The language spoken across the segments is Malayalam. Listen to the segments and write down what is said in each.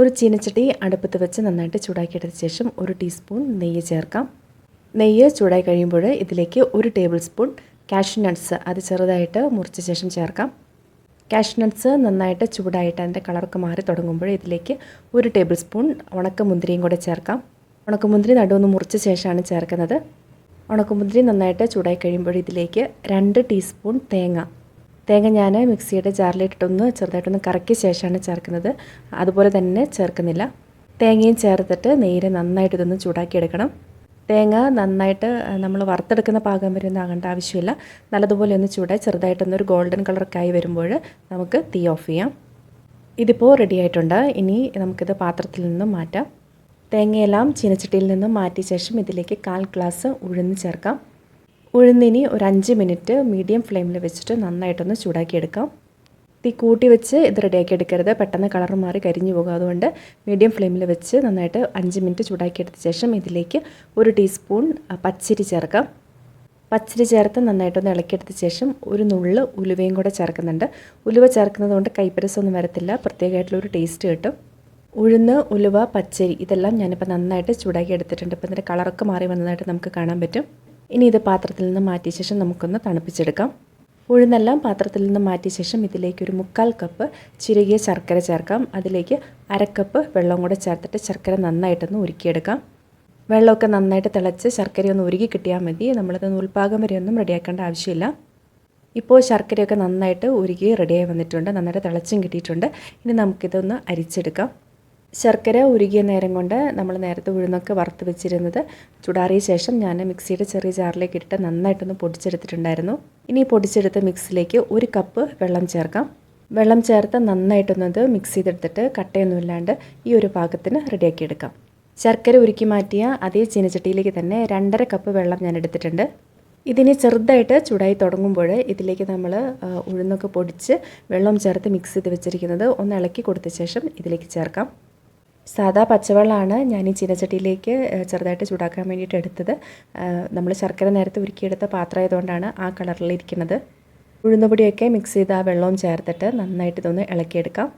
ഒരു ചീനച്ചട്ടി അടുപ്പത്ത് വെച്ച് നന്നായിട്ട് ചൂടാക്കിയെടുത്ത ശേഷം ഒരു ടീസ്പൂൺ നെയ്യ് ചേർക്കാം. നെയ്യ് ചൂടായി കഴിയുമ്പോൾ ഇതിലേക്ക് ഒരു ടേബിൾ സ്പൂൺ കാഷ്യൂ നട്ട്സ് അത് ചെറുതായിട്ട് മുറിച്ച ശേഷം ചേർക്കാം. കാഷ്യൂ നട്ട്സ് നന്നായിട്ട് ചൂടായിട്ട് അതിന്റെ കളറൊക്കെ മാറി തുടങ്ങുമ്പോൾ ഇതിലേക്ക് ഒരു ടേബിൾ സ്പൂൺ ഉണക്കമുന്തിരിയും കൂടെ ചേർക്കാം. ഉണക്കമുന്തിരി നടുവൊന്ന് മുറിച്ച ശേഷമാണ് ചേർക്കുന്നത്. ഉണക്കമുന്തിരി നന്നായിട്ട് ചൂടായി കഴിയുമ്പോൾ ഇതിലേക്ക് രണ്ട് ടീസ്പൂൺ തേങ്ങ തേങ്ങ ഞാൻ മിക്സിയുടെ ജാറിലിട്ടിട്ടൊന്ന് ചെറുതായിട്ടൊന്ന് കറക്കിയ ശേഷമാണ് ചേർക്കുന്നത്. അതുപോലെ തന്നെ ചേർക്കുന്നില്ല. തേങ്ങയും ചേർത്തിട്ട് നേരെ നന്നായിട്ട് ഇതൊന്ന് ചൂടാക്കിയെടുക്കണം തേങ്ങ നന്നായിട്ട് നമ്മൾ വറുത്തെടുക്കുന്ന പാകം വരെ ഒന്നും ആകേണ്ട ആവശ്യമില്ല. നല്ലതുപോലെ ഒന്ന് ചൂടായി ചെറുതായിട്ടൊന്നൊരു ഗോൾഡൻ കളറൊക്കെ ആയി വരുമ്പോൾ നമുക്ക് തീ ഓഫ് ചെയ്യാം. ഇതിപ്പോൾ റെഡി ആയിട്ടുണ്ട്. ഇനി നമുക്കിത് പാത്രത്തിൽ നിന്നും മാറ്റാം. തേങ്ങയെല്ലാം ചീനച്ചട്ടിയിൽ നിന്നും മാറ്റിയ ശേഷം ഇതിലേക്ക് കാൽ ഗ്ലാസ് ഉഴുന്ന് ചേർക്കാം. ഉഴുന്നിനി ഒരു അഞ്ച് മിനിറ്റ് മീഡിയം ഫ്ലെയിമിൽ വെച്ചിട്ട് നന്നായിട്ടൊന്ന് ചൂടാക്കിയെടുക്കാം. തീ കൂട്ടി വെച്ച് ഇത് റെഡിയാക്കി എടുക്കരുത്. പെട്ടെന്ന് കളർ മാറി കരിഞ്ഞു പോകും. അതുകൊണ്ട് മീഡിയം ഫ്ലെയിമിൽ വെച്ച് നന്നായിട്ട് അഞ്ച് മിനിറ്റ് ചൂടാക്കിയെടുത്ത ശേഷം ഇതിലേക്ക് ഒരു ടീസ്പൂൺ പച്ചരി ചേർക്കാം. പച്ചരി ചേർത്ത് നന്നായിട്ടൊന്ന് ഇളക്കിയെടുത്ത ശേഷം ഒരു നുള്ള് ഉലുവയും കൂടെ ചേർക്കുന്നുണ്ട്. ഉലുവ ചേർക്കുന്നത് കൊണ്ട് കൈപ്പരസൊന്നും വരത്തില്ല. പ്രത്യേകമായിട്ടുള്ളൊരു ടേസ്റ്റ് കിട്ടും. ഉഴുന്ന് ഉലുവ പച്ചരി ഇതെല്ലാം ഞാനിപ്പോൾ നന്നായിട്ട് ചൂടാക്കി എടുത്തിട്ടുണ്ട്. ഇപ്പോൾ ഇതിന്റെ കളറൊക്കെ മാറി വന്നതായിട്ട് നമുക്ക് കാണാൻ പറ്റും. ഇനി ഇത് പാത്രത്തിൽ നിന്ന് മാറ്റിയ ശേഷം നമുക്കൊന്ന് തണുപ്പിച്ചെടുക്കാം. ഉഴുന്നെല്ലാം പാത്രത്തിൽ നിന്ന് മാറ്റിയ ശേഷം ഇതിലേക്ക് ഒരു മുക്കാൽ കപ്പ് ചിരകിയ ശർക്കര ചേർക്കാം. അതിലേക്ക് അരക്കപ്പ് വെള്ളം കൂടെ ചേർത്തിട്ട് ശർക്കര നന്നായിട്ടൊന്ന് ഉരുക്കിയെടുക്കാം. വെള്ളമൊക്കെ നന്നായിട്ട് തിളച്ച് ശർക്കര ഒന്ന് ഉരുകി കിട്ടിയാൽ മതി. നമ്മളത് നൂൽപ്പാകം വരെയൊന്നും റെഡിയാക്കേണ്ട ആവശ്യമില്ല. ഇപ്പോൾ ശർക്കരയൊക്കെ നന്നായിട്ട് ഉരുകി റെഡിയായി വന്നിട്ടുണ്ട്. നന്നായിട്ട് തിളച്ചും കിട്ടിയിട്ടുണ്ട്. ഇനി നമുക്കിതൊന്ന് അരിച്ചെടുക്കാം. ശർക്കര ഉരുകിയ നേരം കൊണ്ട് നമ്മൾ നേരത്തെ ഉഴുന്നൊക്കെ വറുത്ത് വെച്ചിരുന്നത് ചൂടാറിയ ശേഷം ഞാൻ മിക്സിയുടെ ചെറിയ ജാറിലേക്ക് ഇട്ടിട്ട് നന്നായിട്ടൊന്ന് പൊടിച്ചെടുത്തിട്ടുണ്ടായിരുന്നു. ഇനി പൊടിച്ചെടുത്ത മിക്സിലേക്ക് ഒരു കപ്പ് വെള്ളം ചേർക്കാം. വെള്ളം ചേർത്ത് നന്നായിട്ടൊന്നത് മിക്സ് ചെയ്തെടുത്തിട്ട് കട്ടയൊന്നുമില്ലാണ്ട് ഈ ഒരു പാകത്തിന് റെഡിയാക്കി എടുക്കാം. ശർക്കര ഉരുക്കി മാറ്റിയ അതേ ചീനച്ചട്ടിയിലേക്ക് തന്നെ രണ്ടര കപ്പ് വെള്ളം ഞാൻ എടുത്തിട്ടുണ്ട്. ഇതിനെ ചെറുതായിട്ട് ചൂടായി തുടങ്ങുമ്പോൾ ഇതിലേക്ക് നമ്മൾ ഉഴുന്നൊക്കെ പൊടിച്ച് വെള്ളം ചേർത്ത് മിക്സ് ചെയ്ത് വെച്ചിരിക്കുന്നത് ഒന്ന് ഇളക്കി കൊടുത്ത ശേഷം ഇതിലേക്ക് ചേർക്കാം. സാധാ പച്ചവെള്ളമാണ് ഞാൻ ഈ ചീനച്ചട്ടിയിലേക്ക് ചെറുതായിട്ട് ചൂടാക്കാൻ വേണ്ടിയിട്ട് എടുത്തത്. നമ്മൾ ശർക്കര നേരത്തെ ഉരുക്കിയെടുത്ത പാത്രം ആയതുകൊണ്ടാണ് ആ കളറിൽ ഇരിക്കുന്നത്. ഉഴുന്നുപൊടിയൊക്കെ മിക്സ് ചെയ്ത് ആ വെള്ളവും ചേർത്തിട്ട് നന്നായിട്ട് ഇതൊന്ന് ഇളക്കിയെടുക്കാം.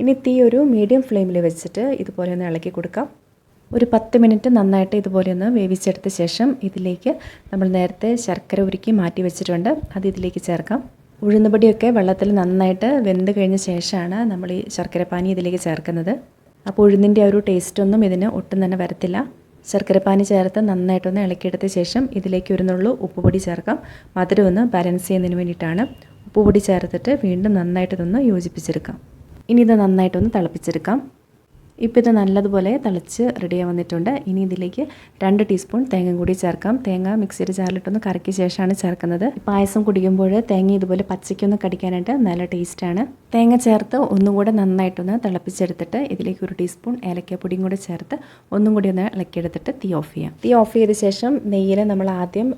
ഇനി തീ ഒരു മീഡിയം ഫ്ലെയിമിൽ വെച്ചിട്ട് ഇതുപോലെ ഒന്ന് ഇളക്കി കൊടുക്കാം. ഒരു പത്ത് മിനിറ്റ് നന്നായിട്ട് ഇതുപോലെ ഒന്ന് വേവിച്ചെടുത്ത ശേഷം ഇതിലേക്ക് നമ്മൾ നേരത്തെ ശർക്കര ഉരുക്കി മാറ്റി വെച്ചിട്ടുണ്ട്. അത് ഇതിലേക്ക് ചേർക്കാം. ഉഴുന്നുപൊടിയൊക്കെ വെള്ളത്തിൽ നന്നായിട്ട് വെന്ത് കഴിഞ്ഞ ശേഷമാണ് നമ്മൾ ഈ ശർക്കരപ്പാനി ഇതിലേക്ക് ചേർക്കുന്നത്. അപ്പോൾ ഉഴുന്നിന്റെ ആ ഒരു ടേസ്റ്റൊന്നും ഇതിന് ഒട്ടും തന്നെ വരത്തില്ല. ശർക്കരപ്പാനി ചേർത്ത് നന്നായിട്ടൊന്ന് ഇളക്കിയെടുത്ത ശേഷം ഇതിലേക്ക് ഒരു നുള്ളു ഉപ്പുപൊടി ചേർക്കാം. മധുരം ഒന്ന് ബാലൻസ് ചെയ്യുന്നതിന് വേണ്ടിയിട്ടാണ് ഉപ്പുപൊടി ചേർത്തിട്ട് വീണ്ടും നന്നായിട്ട് ഇതൊന്ന് യോജിപ്പിച്ചെടുക്കാം. ഇനി ഇത് നന്നായിട്ടൊന്ന് തിളപ്പിച്ചെടുക്കാം. ഇപ്പോൾ ഇത് നല്ലതുപോലെ തിളച്ച് റെഡിയായി വന്നിട്ടുണ്ട്. ഇനി ഇതിലേക്ക് രണ്ട് ടീസ്പൂൺ തേങ്ങ കൂടി ചേർക്കാം. തേങ്ങ മിക്സിയുടെ ജാറിലിട്ടൊന്ന് കറക്കിയ ശേഷമാണ് ചേർക്കുന്നത്. പായസം കുടിക്കുമ്പോൾ തേങ്ങ ഇതുപോലെ പച്ചയ്ക്കൊന്ന് കടിക്കാനായിട്ട് നല്ല ടേസ്റ്റാണ് തേങ്ങ ചേർത്ത് ഒന്നും കൂടെ നന്നായിട്ടൊന്ന് തിളപ്പിച്ചെടുത്തിട്ട് ഇതിലേക്ക് ഒരു ടീസ്പൂൺ ഏലക്കപ്പൊടിയും കൂടെ ചേർത്ത് ഒന്നും കൂടി ഒന്ന് ഇളക്കിയെടുത്തിട്ട് തീ ഓഫ് ചെയ്യാം. തീ ഓഫ് ചെയ്ത ശേഷം നെയ്യിൽ നമ്മൾ ആദ്യം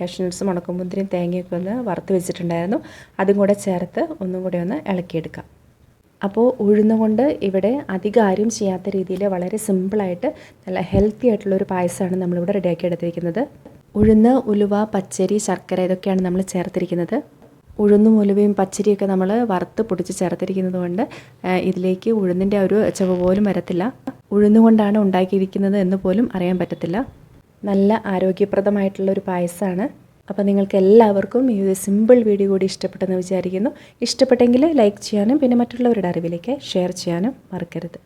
കഷ്നട്സും ഉണക്കുമുന്തിരിയും തേങ്ങയൊക്കെ ഒന്ന് വറുത്ത് വെച്ചിട്ടുണ്ടായിരുന്നു. അതും കൂടെ ചേർത്ത് ഒന്നും കൂടി ഒന്ന് ഇളക്കിയെടുക്കാം. അപ്പോൾ ഉഴുന്നുകൊണ്ട് ഇവിടെ അധികം ആരും ചെയ്യാത്ത രീതിയിൽ വളരെ സിമ്പിളായിട്ട് നല്ല ഹെൽത്തി ആയിട്ടുള്ള ആയിട്ടുള്ളൊരു പായസമാണ് നമ്മളിവിടെ റെഡിയാക്കി എടുത്തിരിക്കുന്നത്. ഉഴുന്ന് ഉലുവ പച്ചരി ശർക്കര ഇതൊക്കെയാണ് നമ്മൾ ചേർത്തിരിക്കുന്നത്. ഉഴുന്നും ഉലുവയും പച്ചരിയൊക്കെ നമ്മൾ വറുത്ത് പൊടിച്ച് ചേർത്തിരിക്കുന്നത് കൊണ്ട് ഇതിലേക്ക് ഉഴുന്നിന്റെ ഒരു ചവ് പോലും വരത്തില്ല. ഉഴുന്നുകൊണ്ടാണ് ഉണ്ടാക്കിയിരിക്കുന്നത് എന്ന് പോലും അറിയാൻ പറ്റത്തില്ല. നല്ല ആരോഗ്യപ്രദമായിട്ടുള്ള ഒരു പായസമാണ് അപ്പോൾ നിങ്ങൾക്ക് എല്ലാവർക്കും ഈ ഒരു സിമ്പിൾ വീഡിയോ കൂടി ഇഷ്ടപ്പെട്ടെന്ന് വിചാരിക്കുന്നു. ഇഷ്ടപ്പെട്ടെങ്കിൽ ലൈക്ക് ചെയ്യാനും പിന്നെ മറ്റുള്ളവരുടെ അറിവിലേക്ക് ഷെയർ ചെയ്യാനും മറക്കരുത്.